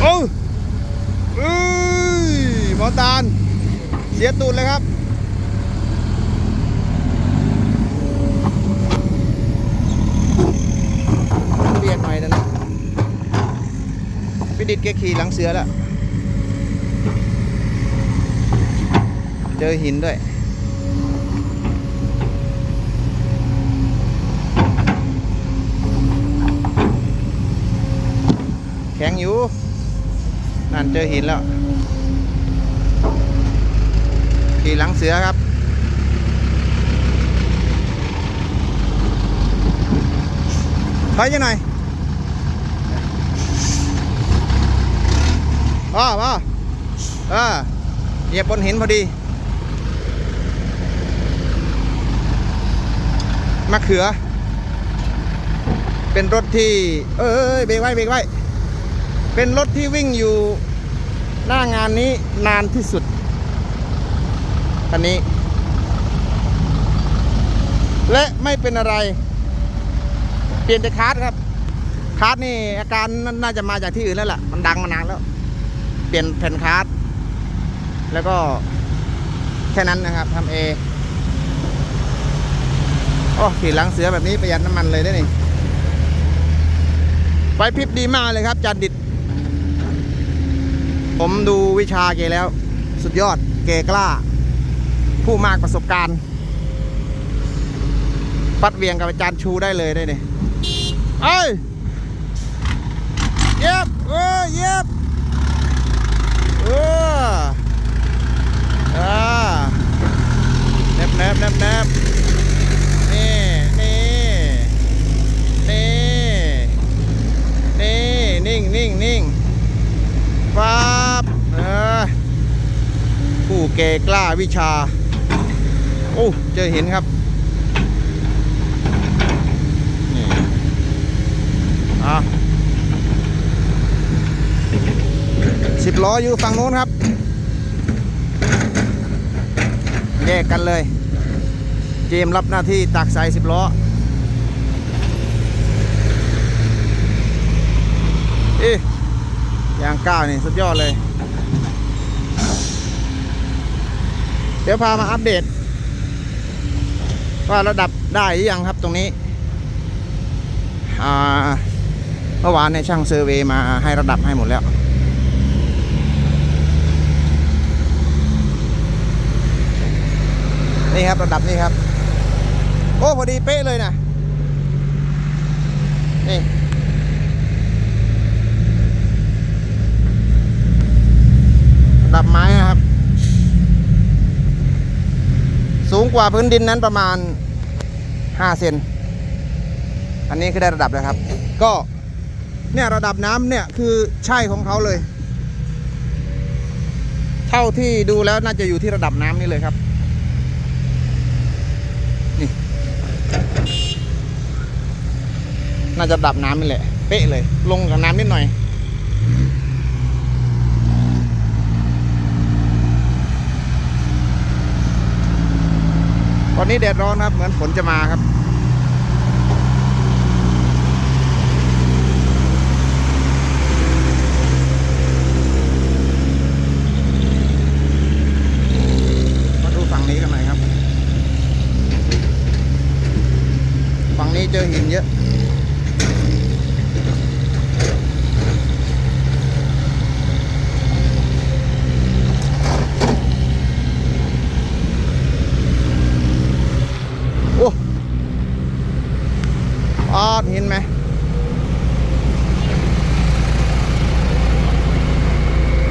โอ้เอ้ยหมอตาล เสียตูดเลยครับเบียดหน่อยนะนะพี่ดิดแกขี่หลังเสือแล้ว เจอหินด้วยแข็งอยู่ นั่นเจอหินแล้ว ขี่หลังเสือครับ ถอยยังไงพ่อพ่อเออเหยียบบนหินพอดี มะเขือ เป็นรถที่ เอ้ยเบรกไว้เบรกไว้ เป็นรถที่วิ่งอยู่หน้างานนี้นานที่สุดคันนี้ และไม่เป็นอะไร เปลี่ยนแต่คาร์ดครับคาร์ดนี่อาการน่าจะมาจากที่อื่นแล้วล่ะ มันดังมานานแล้ว เปลี่ยนแผ่นคาร์ดแล้วก็แค่นั้นนะครับทำเอโอ้ขี่หลังเสือแบบนี้ประหยัดน้ำมันเลยได้นี่ไฟพริบดีมากเลยครับจานดิด ผมดูวิชาแกแล้ว สุดยอดแกกล้า ผู้มากประสบการณ์ ปัดเวียงกับอาจารย์ชูได้เลยได้เนี่ยเอ้ยเย็บเออเย็บเอออ่าแนบแนบแนบแนบนี่นี่นี่นี่นิ่งนิ่งนิ่งป๊า ผู้เกกล้าวิชา โอ้เจอเห็นครับนี่อะสิบล้ออยู่ฝั่งนู้นครับ แยกกันเลย เจมรับหน้าที่ตักใส่สิบล้อเอ๊ะยางก้าวนี่สุดยอดเลย เดี๋ยวพามาอัปเดต ว่าระดับได้หรือยังครับตรงนี้เมื่อวานในช่างเซอร์เวย์มาให้ระดับให้หมดแล้วนี่ครับระดับนี้ครับ โอ้พอดีเป๊ะเลยนะนี่ระดับไม้นะครับ สูงกว่าพื้นดินนั้นประมาณ 5 เซน อันนี้คือได้ระดับแล้วครับ ก็เนี่ยระดับน้ำเนี่ยคือใช่ของเขาเลย เท่าที่ดูแล้วน่าจะอยู่ที่ระดับน้ำนี่เลยครับ นี่ น่าจะระดับน้ำนี่แหละ เป๊ะเลย ลงกับน้ำนิดหน่อย อนนี้แดดร้อนครับ เหมือนฝนจะมาครับ มาดูฝั่งนี้กันหน่อยครับ ฝั่งนี้เจอหินเยอะ โอ้ออดเห็นไหม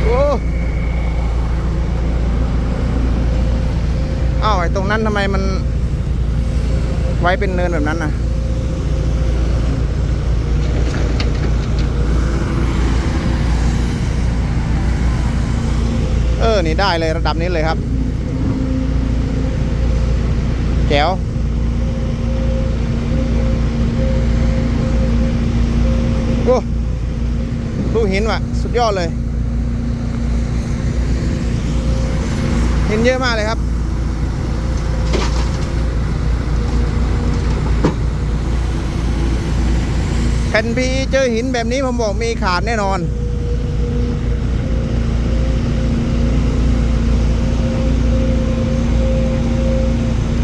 โอ้อ้าวไอ้ตรง นั้นทำไมมัน ไว้เป็นเนินแบบนั้นนะเออ นี่ได้เลยระดับนี้เลยครับแจ๋วโอ้ดูหินว่ะ สุดยอดเลย หินเยอะมากเลยครับ ผ่นพีเจอหินแบบนี้ผมบอกมีขาดแน่นอน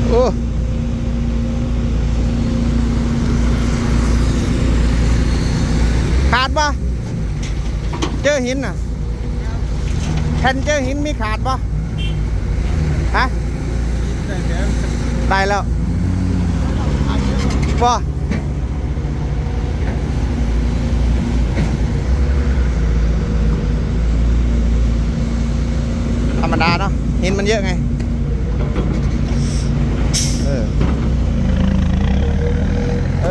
โอ้ขาดปะเจอหินอะแผ่นเจอหินมีขาดปะฮะได้แล้วปะ หินมันเยอะไง เออ เอ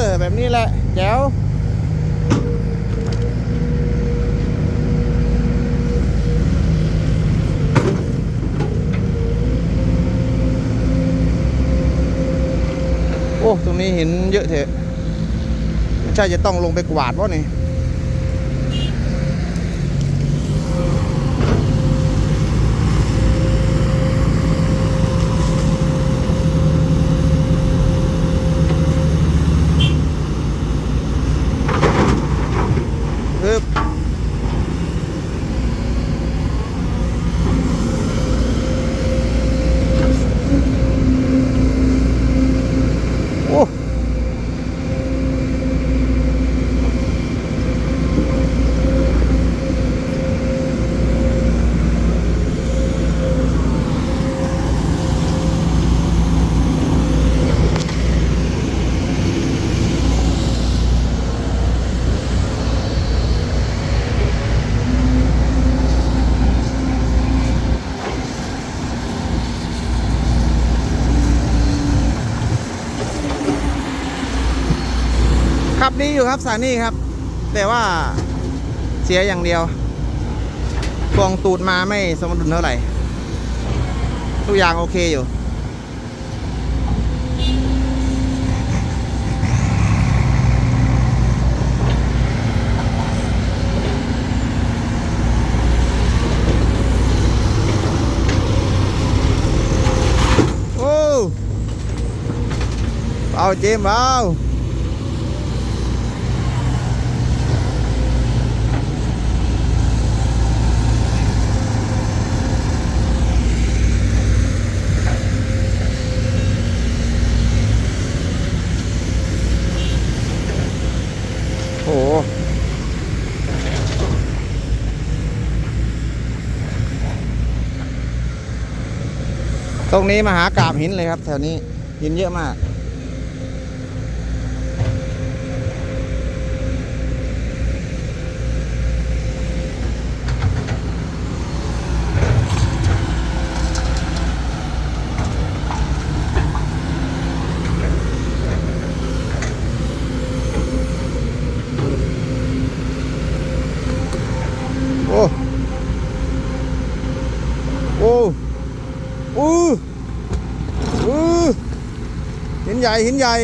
อ แบบนี้แหละแจ๋วโอ้ ตรงนี้เห็นเยอะเถอะใช่จะต้องลงไปกวาดวะนี่ ปึ๊บโอ้ ขับดีอยู่ครับสานี่ครับ แต่ว่าเสียอย่างเดียวกองตูดมาไม่สมดุลเท่าไหร่ ทุกอย่างโอเคอยู่ โอ้ เอาเจมเอาโอ้โห ตรงนี้มหากราบหินเลยครับ แถวนี้หินเยอะมาก โอ้ โอ้ อู้อู้หินใหญ่หินใหญ่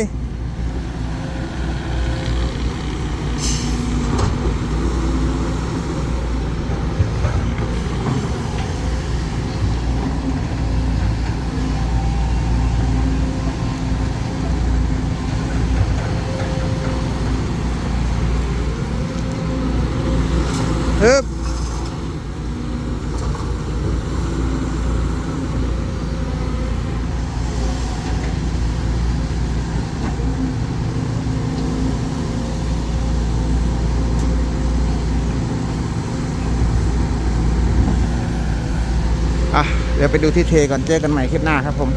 ฮึบ อะ เดี๋ยวไปดูที่เทก่อนเจอกันใหม่คลิปหน้าครับผม